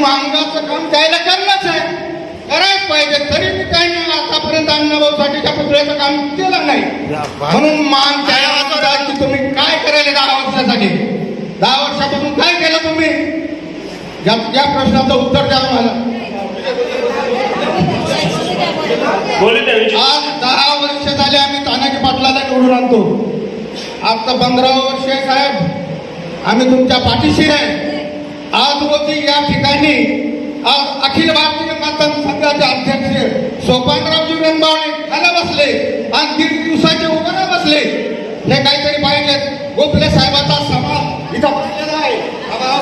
मांगाचं काम त्याला करणंच आहे. करायच पाहिजे तरी मी त्यांनी आतापर्यंत अण्णाभाऊसाठीच्या पुतळ्याचं काम केलं नाही. म्हणून मान त्या वाजवतात की तुम्ही काय करायला दहा वर्षासाठी? दहा वर्षापासून काय केलं तुम्ही? या या प्रश्नाचं उत्तर द्या मला. आज दहा वर्ष झाले आम्ही तानाजी पाटलाला निवडून आणतो. आता पंधरावं वर्ष आहे साहेब. आम्ही तुमच्या पाठीशी आहे. आज रोजी या ठिकाणी आज अखिल भारतीय मतदान संघाचे अध्यक्ष सोपानरावजी रंबावणे खाला बसले आणि दीड दिवसाचे उभं बसले. हे काहीतरी पाहिजे. गोखले साहेबाचा समाज इथं बसलेला आहे. हा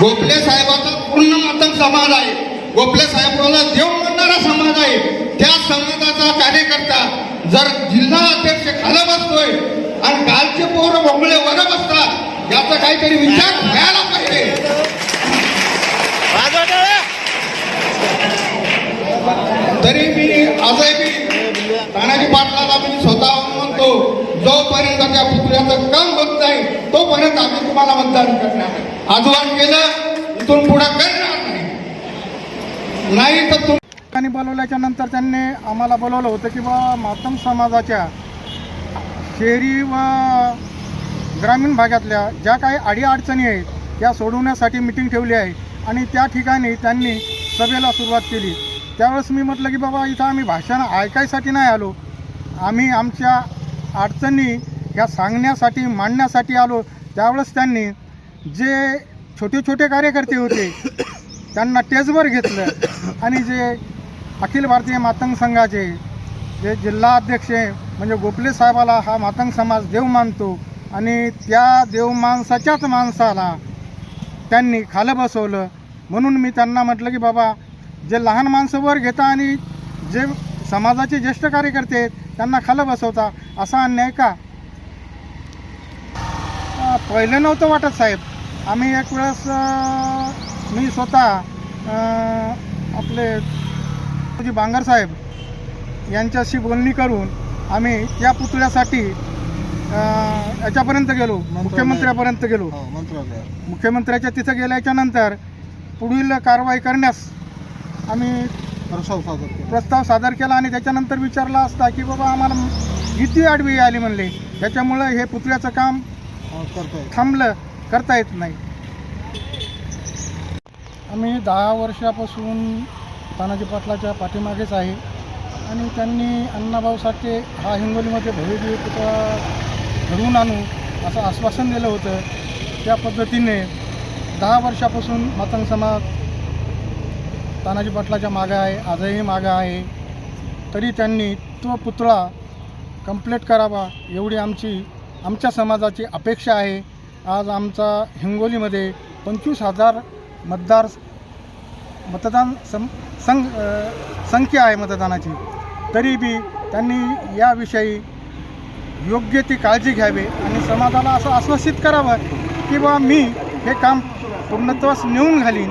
गोखले साहेबाचा पूर्ण मतदान समाज आहे. गोखले साहेबाला देव म्हणणारा समाज आहे. त्या समाजाचा कार्यकर्ता जर जिल्हा अध्यक्ष खाला बसतोय आणि कालचे पोरं भोंगळे वर बसतात याचा काहीतरी विचार व्हायला तरी मी आजही तानाजी पाटलाला मी स्वतः म्हणतो जोपर्यंत त्या पुतळ्याचं काम होत नाही तोपर्यंत आम्ही तुम्हाला मतदान करणार नाही. आजोबान केलं इथून पुढे करणार नाही नाही तर तुम बोलवल्याच्या नंतर त्यांनी आम्हाला बोलवलं होतं की बा मातम समाजाच्या शहरी व ग्रामीण भागातल्या ज्या काही अडीअडचणी आहेत या सोडवण्यासाठी मिटिंग ठेवली आहे. आणि त्या ठिकाणी त्यांनी सभेला सुरुवात केली. त्यावेळेस मी म्हटलं की बाबा इथं आम्ही भाषण ऐकायसाठी नाही आलो. आम्ही आमच्या अडचणी ह्या सांगण्यासाठी मांडण्यासाठी आलो. त्यावेळेस त्यांनी जे छोटे छोटे कार्यकर्ते होते त्यांना टेजवर घेतलं. आणि जे अखिल भारतीय मातंग संघाचे जे जिल्हा अध्यक्ष आहे, म्हणजे गोपले साहेबाला हा मातंग समाज देव मानतो. आणि त्या देव माणसाच्याच माणसाला त्यांनी खालं बसवलं. म्हणून मी त्यांना म्हटलं की बाबा जे लहान माणसं वर घेता आणि जे समाजाचे ज्येष्ठ कार्यकर्ते आहेत त्यांना खालं बसवता असा अन्याय का? पहिलं नव्हतं वाटत साहेब. आम्ही एक वेळेस मी स्वतः आपले बांगर साहेब यांच्याशी बोलणी करून आम्ही या पुतळ्यासाठी अं, याच्यापर्यंत गेलो मुख्यमंत्र्यापर्यंत गेलो. मुख्यमंत्र्याच्या तिथं गेल्याच्यानंतर पुढील कारवाई करण्यास आम्ही प्रस्ताव सादर केला. आणि त्याच्यानंतर विचारला असता की बाबा आम्हाला किती आडवी आली म्हणले. त्याच्यामुळं हे पुतळ्याचं काम थांबलं करता येत नाही. आम्ही दहा वर्षापासून तानाजी पाटलाच्या पाठीमागेच आहे. आणि त्यांनी अण्णाभाऊ साठे हा हिंगोलीमध्ये भव्य पुतळा घडवून आणू असं आश्वासन दिलं होतं. त्या पद्धतीने दहा वर्षापासून मतंग समाज तानाजी पाटलाच्या मागं आहे आजही मागं आहे. तरी त्यांनी तो पुतळा कंप्लीट करावा एवढी आमची आमच्या समाजाची अपेक्षा आहे. आज आमचा हिंगोलीमध्ये पंचवीस हजार मतदार मतदान सं संख्या आहे मतदानाची. तरी बी त्यांनी याविषयी योग्य ती काळजी घ्यावी आणि समाजाला असं आश्वासित करावं की बा मी हे काम पूर्णत्वास नेऊन घालीन.